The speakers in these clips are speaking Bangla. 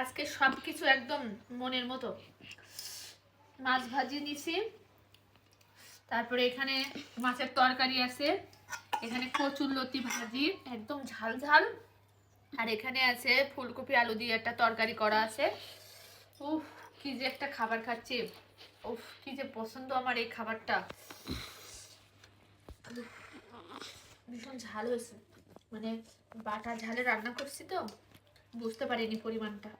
আজকে সব কিছু একদম মনের মতো। মাছ ভাজি নিছি। তারপরে এখানে মাছের তরকারি আছে। এখানে কচুর লতি ভাজি, একদম ঝাল ঝাল। আর এখানে আছে ফুলকপি আলু দিয়ে একটা তরকারি করা আছে। উফ, কি যে একটা খাবার খাচ্ছি। উফ, কি যে পছন্দ আমার এই খাবারটা। ভীষণ ঝাল হয়েছে। মানে বাটা ঝালে রান্না করছি তো, বুঝতে পারিনি পরিমাণটা।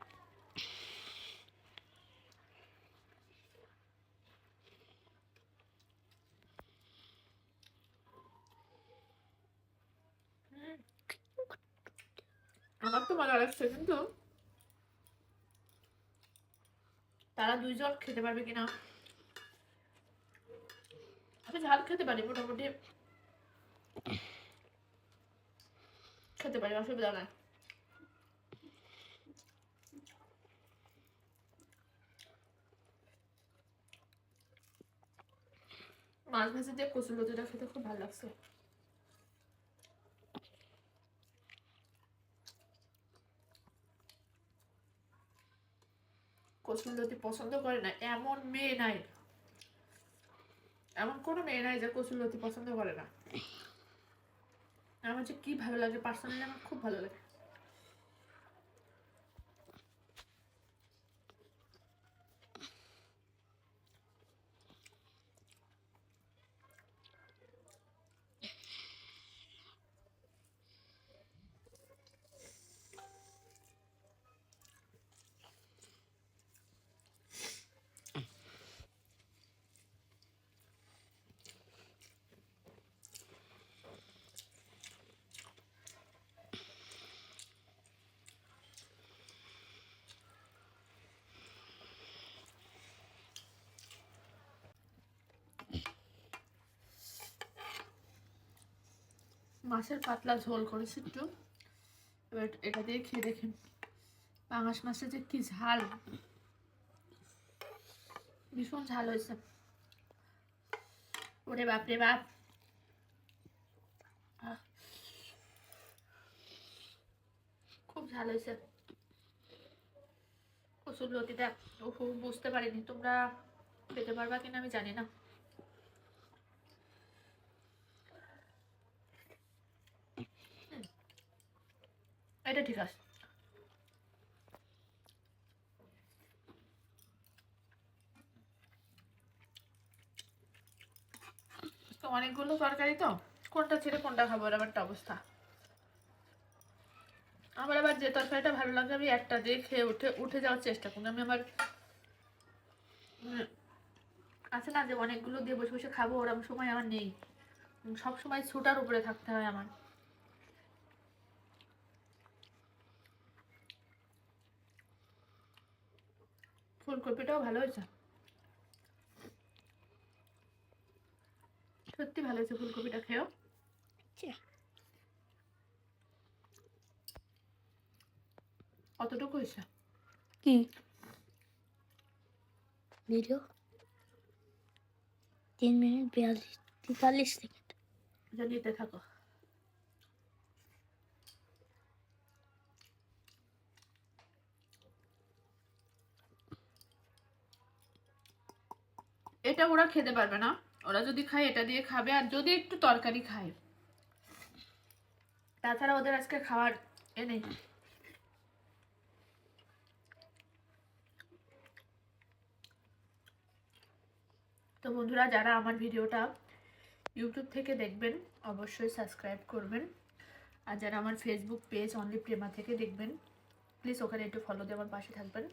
মজা লাগছে, কিন্তু তারা খেতে পারবে কিনা? আমি ঝাল খেতে পারি, মোটামুটি খেতে পারি, অসুবিধা নাই। মাছ ভাজি দিয়ে কচুর লতিটা খেতে খুব ভালো লাগছে। কচুর লতি পছন্দ করে না, এমন মেয়ে নাই। এমন কোনো মেয়ে নাই যে কচুর লতি পছন্দ করে না। আমার যে কি ভালো লাগে পার্সোনালি আমার খুব ভালো লাগে। মাছের পাতলা ঝোল করেছি একটু। এবার এটা দিয়ে খেয়ে দেখেন। পাঙাশ মাছের যে কি ঝাল। ভীষণ ঝাল হয়েছে। ওরে বাপরে বাপ। খুব ঝাল হয়েছে। কচুর লতিটা বুঝতে পারিনি। তোমরা পেতে পারবা কিনা আমি জানি না। এটা ঠিক আছে। তো অনেকগুলো তরকারি তো, কোনটা ছেড়ে কোনটা খাব এরকম একটা অবস্থা। আমার আবার যে তরকারিটা ভালো লাগে, আমি একটা দিয়ে খেয়ে উঠে উঠে যাওয়ার চেষ্টা করি। আমি আমার আছে না যে অনেকগুলো দিয়ে বসে বসে খাব ওরকম সময় আমার নেই। সব সময় ছুটার উপরে থাকতে হয় আমার। ফুলকপিটাও ভালো হয়েছে। সত্যি ভালো হয়েছে ফুলকপিটা খেয়েও। কতটুকু হয়েছে। কি? ভিডিও তিন মিনিট বিয়াল্লিশ তেতাল্লিশ সেকেন্ড। জানিতে থাকো। এটা ওরা খেতে পারবে না। ওরা যদি খায়, এটা দিয়ে খাবে, আর যদি একটু তরকারি খায়। তাছাড়া ওদের আজকে খাওয়ার এ নেই। তো বন্ধুরা, যারা আমার ভিডিওটা ইউটিউব থেকে দেখবেন, অবশ্যই সাবস্ক্রাইব করবেন। আর যারা আমার ফেসবুক পেজ অনলি প্রেমা থেকে দেখবেন প্লিজ ওখানে একটু ফলো দিয়ে আমার পাশে থাকবেন।